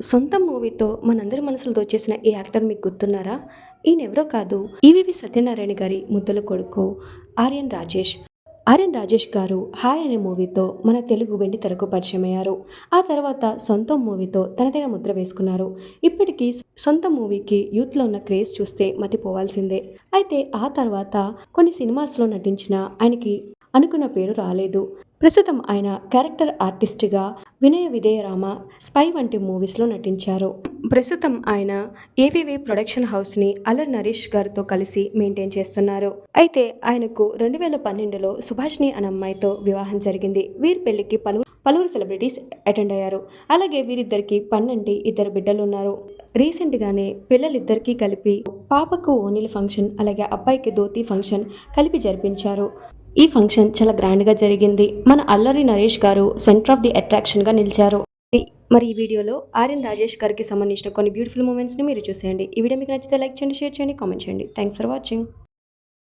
సొంత మూవీతో మనందరి మనసులు దోచేసిన ఈ యాక్టర్ మీకు గుర్తున్నారా? ఈయనెవరో కాదు ఈవివి సత్యనారాయణ గారి ముద్దల కొడుకు ఆర్యన్ రాజేష్. ఆర్యన్ రాజేష్ గారు హాయ్ అనే మూవీతో మన తెలుగు వెండి తెరకు పరిచయం అయ్యారు ఆ తర్వాత సొంత మూవీతో తనదైన ముద్ర వేసుకున్నారు. ఇప్పటికీ సొంత మూవీకి యూత్లో ఉన్న క్రేజ్ చూస్తే మతిపోవాల్సిందే. అయితే ఆ తర్వాత కొన్ని సినిమాస్లో నటించిన ఆయనకి అనుకున్న పేరు రాలేదు. ప్రస్తుతం ఆయన క్యారెక్టర్ ఆర్టిస్ట్గా వినయ విధేయరామ స్పై వంటి మూవీస్లో నటించారు. ప్రస్తుతం ఆయన ఏవివి ప్రొడక్షన్ హౌస్ని అలర్ నరేష్ గారితో కలిసి మెయింటైన్ చేస్తున్నారు. అయితే ఆయనకు రెండు వేల పన్నెండులో సుభాష్ని అనే అమ్మాయితో వివాహం జరిగింది. వీరి పెళ్ళికి పలు పలువురు సెలబ్రిటీస్ అటెండ్ అయ్యారు. అలాగే వీరిద్దరికి పన్నెండు ఇద్దరు బిడ్డలు ఉన్నారు. రీసెంట్గానే పిల్లలిద్దరికీ కలిపి పాపకు ఓనిల్ ఫంక్షన్ అలాగే అబ్బాయికి ధోతి ఫంక్షన్ కలిపి జరిపించారు. ఈ ఫంక్షన్ చాలా గ్రాండ్గా జరిగింది. మన అల్లరి నరేష్ గారు సెంటర్ ఆఫ్ ది అట్రాక్షన్గా నిలిచారు. మరి- మరి ఈ వీడియోలో ఆర్యన్ రాజేష్ గారికి సంబంధించిన కొన్ని బ్యూటిఫుల్ మూమెంట్స్ని మీరు చూసేయండి. ఈ వీడియో మీకు నచ్చితే లైక్ చేయండి షేర్ చేయండి కామెంట్ చేయండి. Thanks for watching.